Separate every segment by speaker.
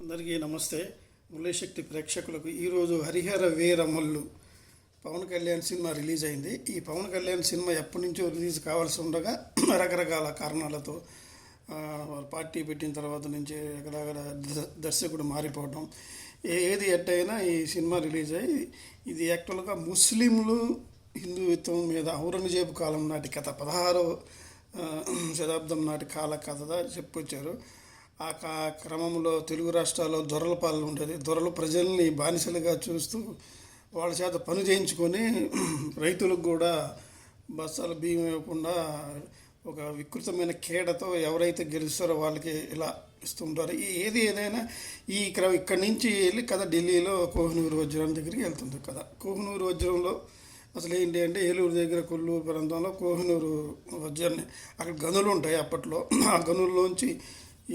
Speaker 1: అందరికీ నమస్తే. మురళీశక్తి ప్రేక్షకులకు ఈరోజు హరిహర వీరమల్లు పవన్ కళ్యాణ్ సినిమా రిలీజ్ అయింది. ఈ పవన్ కళ్యాణ్ సినిమా ఎప్పటి నుంచో రిలీజ్ కావాల్సి ఉండగా రకరకాల కారణాలతో వారు పార్టీ పెట్టిన తర్వాత నుంచి ఎక్కడ ద- దర్శకుడు మారిపోవడం ఏ- ఏది ఎట్టయినా ఈ సినిమా రిలీజ్ అయ్యి ఇది యాక్చువల్గా ముస్లింలు హిందూత్వం మీద ఔరంగజేబు కాలం నాటి కథ పదహారో శతాబ్దం నాటి కాల కథ చెప్పొచ్చారు ఆ కా- క్రమంలో తెలుగు రాష్ట్రాల్లో దొరల పాలన ఉంటుంది దొరలు ప్రజల్ని బానిసలుగా చూస్తూ వాళ్ళ చేత పని చేయించుకొని రైతులకు కూడా బస్సాలు బియ్యం ఇవ్వకుండా ఒక వికృతమైన కేడతో ఎవరైతే గెలుస్తారో వాళ్ళకి ఇలా ఇస్తుంటారు ఈ ఏది ఏదైనా ఈ క్రమ ఇక్కడి నుంచి వెళ్ళి కథ ఢిల్లీలో కోహినూరు వజ్రం దగ్గరికి వెళ్తుంది కథ. కోహినూరు వజ్రంలో అసలు ఏంటి అంటే ఏలూరు దగ్గర కొల్లూరు ప్రాంతంలో కోహినూరు వజ్రాన్ని అక్కడ గనులు ఉంటాయి అప్పట్లో. ఆ గనుల్లోంచి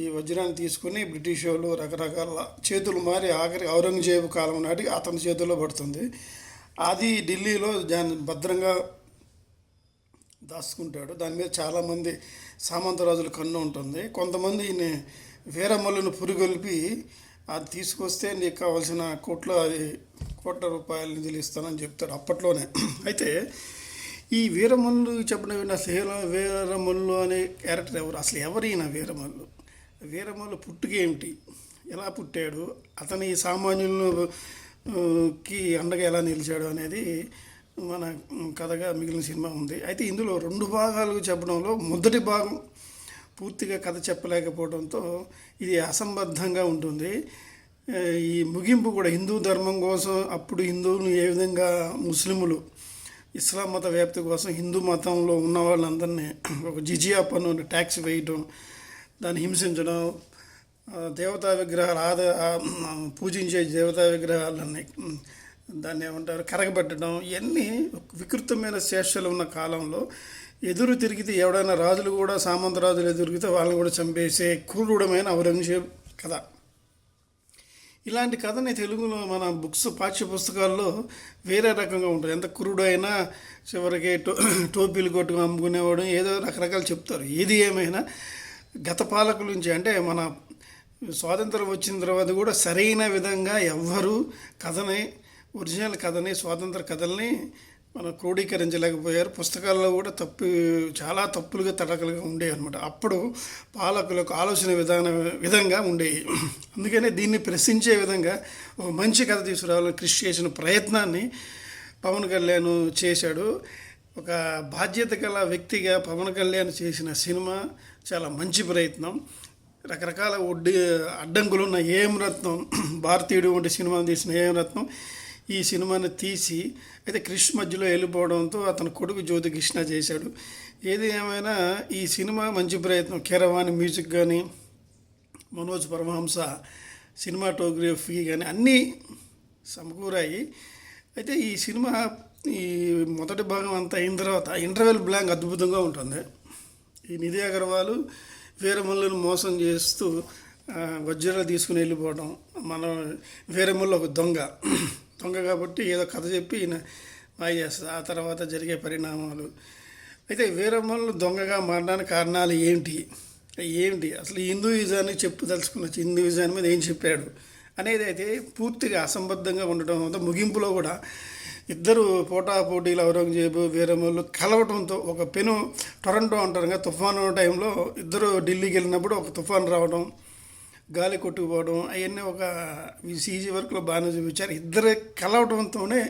Speaker 1: ఈ వజ్రాన్ని తీసుకుని బ్రిటిష్ వాళ్ళు రకరకాల చేతులు మారి ఆఖరి ఔరంగజేబు కాలం నాటికి అతని చేతుల్లో పడుతుంది. అది ఢిల్లీలో దాన్ని భద్రంగా దాచుకుంటాడు. దాని మీద చాలామంది సామంతరాజుల కన్ను ఉంటుంది. కొంతమంది ఈయన వీరమల్లును పురుగొల్పి అది తీసుకొస్తే నీకు కావాల్సిన కోట్ల అది కోట్ల రూపాయల నిధులు ఇస్తానని చెప్తాడు అప్పట్లోనే. అయితే ఈ వీరమల్లు చెప్పిన విన్న వీరమల్లు అనే క్యారెక్టర్ ఎవరు? అసలు ఎవరు ఈయన వీరమల్లు? వీరమల్లు పుట్టుక ఏమిటి? ఎలా పుట్టాడు? అతని సామాన్యులను కి అండగా ఎలా నిలిచాడు అనేది మన కథగా మిగిలిన సినిమా ఉంది. అయితే ఇందులో రెండు భాగాలు చెప్పడంలో మొదటి భాగం పూర్తిగా కథ చెప్పలేకపోవడంతో ఇది అసంబద్ధంగా ఉంటుంది. ఈ ముగింపు కూడా హిందూ ధర్మం కోసం అప్పుడు హిందువులు ఏ విధంగా ముస్లిములు ఇస్లాం మత వ్యాప్తి కోసం హిందూ మతంలో ఉన్న వాళ్ళందరినీ ఒక జిజియా పన్ను ట్యాక్స్ వేయటం దాన్ని హింసించడం దేవతా విగ్రహాలు ఆద పూజించే దేవతా విగ్రహాలన్నీ దాన్ని ఏమంటారు కరగబెట్టడం ఇవన్నీ వికృతమైన శేషలు ఉన్న కాలంలో ఎదురు తిరిగితే ఎవడైనా రాజులు కూడా సామంత రాజులు ఎదురిగితే వాళ్ళని కూడా చంపేసే క్రూరుడమైన ఔరంగజేబ్ కథ. ఇలాంటి కథని తెలుగులో మన బుక్స్ పాఠ్య పుస్తకాల్లో వేరే రకంగా ఉంటుంది ఎంత కురుడైనా చివరికి టో టోపీలు కొట్టుకుని అమ్ముకునేవాడు ఏదో రకరకాలు చెప్తారు. ఏది ఏమైనా గత పాలకుల నుంచి అంటే మన స్వాతంత్రం వచ్చిన తర్వాత కూడా సరైన విధంగా ఎవ్వరూ కథని ఒరిజినల్ కథని స్వాతంత్ర కథల్ని మనం క్రోడీకరించలేకపోయారు. పుస్తకాల్లో కూడా తప్పు చాలా తప్పులుగా తడకలుగా ఉండేవి అనమాట అప్పుడు పాలకులకు ఆలోచన విధానం విధంగా ఉండేవి. అందుకనే దీన్ని ప్రశ్నించే విధంగా ఒక మంచి కథ తీసుకురావాలని కృషి చేసిన ప్రయత్నాన్ని పవన్ కళ్యాణ్ చేశాడు. ఒక బాధ్యత గల వ్యక్తిగా పవన్ కళ్యాణ్ చేసిన సినిమా చాలా మంచి ప్రయత్నం. రకరకాల ఒడ్డు అడ్డంకులు ఉన్న ఏం రత్నం భారతీయుడు వంటి సినిమాను తీసిన ఏం రత్నం ఈ సినిమాని తీసి అయితే క్రిష్ మధ్యలో వెళ్ళిపోవడంతో అతని కొడుకు జ్యోతి కృష్ణ చేశాడు. ఏది ఏమైనా ఈ సినిమా మంచి ప్రయత్నం. కీరవాణి మ్యూజిక్ కానీ మనోజ్ పరమహంస సినిమాటోగ్రఫీ కానీ అన్నీ సమకూరాయి. అయితే ఈ సినిమా ఈ మొదటి భాగం అంతా అయిన తర్వాత ఇంటర్వెల్ బ్లాంక్ అద్భుతంగా ఉంటుంది. ఈ నిధి అగర్వాల్ వీరమల్లును మోసం చేస్తూ వజ్రాలు తీసుకుని వెళ్ళిపోవడం మనం వీరమల్లు ఒక దొంగ. దొంగ కాబట్టి ఏదో కథ చెప్పి ఈయన బాగా చేస్తుంది ఆ తర్వాత జరిగే పరిణామాలు. అయితే వీరమల్లు దొంగగా మారడానికి కారణాలు ఏంటి? ఏంటి? అసలు హిందూయిజాన్ని చెప్పు తలుచుకున్నచ్చు హిందూయిజాన్ని మీద ఏం చెప్పాడు? అనేది అయితే పూర్తిగా అసంబద్ధంగా ఉండటం వల్ల ముగింపులో కూడా ఇద్దరు పోటా పోటీలు ఔరంగజేబు వీరములు కలవటంతో ఒక పెను టొరంటో అంటారు కదా తుఫాను టైంలో ఇద్దరు ఢిల్లీకి వెళ్ళినప్పుడు ఒక తుఫాను రావడం గాలి కొట్టుకుపోవడం అవన్నీ ఒక సీజీ వర్క్లో బాగానే చూపించారు. ఇద్దరు కలవడంతోనే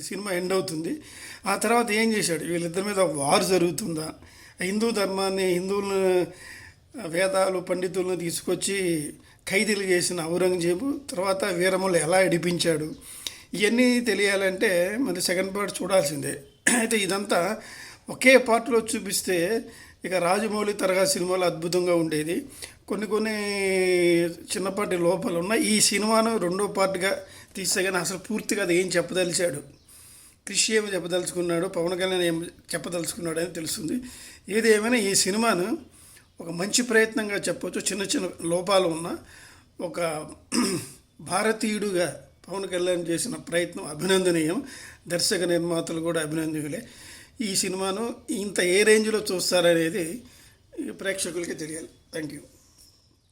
Speaker 1: సినిమా ఎండ్ అవుతుంది. ఆ తర్వాత ఏం చేశాడు? వీళ్ళిద్దరి మీద వార్ జరుగుతుందా? హిందూ ధర్మాన్ని హిందువులను వేదాలు పండితులను తీసుకొచ్చి ఖైదీలు చేసిన ఔరంగజేబు తర్వాత వీరములు ఎలా ఎడిపించాడు ఇవన్నీ తెలియాలంటే మరి సెకండ్ పార్ట్ చూడాల్సిందే. అయితే ఇదంతా ఒకే పార్ట్లో చూపిస్తే ఇక రాజమౌళి తరగా సినిమాలు అద్భుతంగా ఉండేది. కొన్ని కొన్ని చిన్నపాటి లోపాలు ఉన్నాయి. ఈ సినిమాను రెండో పార్ట్గా తీస్తే కానీ అసలు పూర్తిగా అది ఏం చెప్పదలిచాడు? కృషి ఏమి చెప్పదలుచుకున్నాడు? పవన్ కళ్యాణ్ ఏం చెప్పదలుచుకున్నాడు అని తెలుస్తుంది. ఏది ఏమైనా ఈ సినిమాను ఒక మంచి ప్రయత్నంగా చెప్పవచ్చు చిన్న చిన్న లోపాలు ఉన్న ఒక భారతీయుడుగా పవన్ కళ్యాణ్ చేసిన ప్రయత్నం అభినందనీయం. దర్శక నిర్మాతలు కూడా అభినందనీయులే. ఈ సినిమాను ఇంత ఏ రేంజ్లో చూస్తారనేది ప్రేక్షకులకి తెలియాలి. Thank you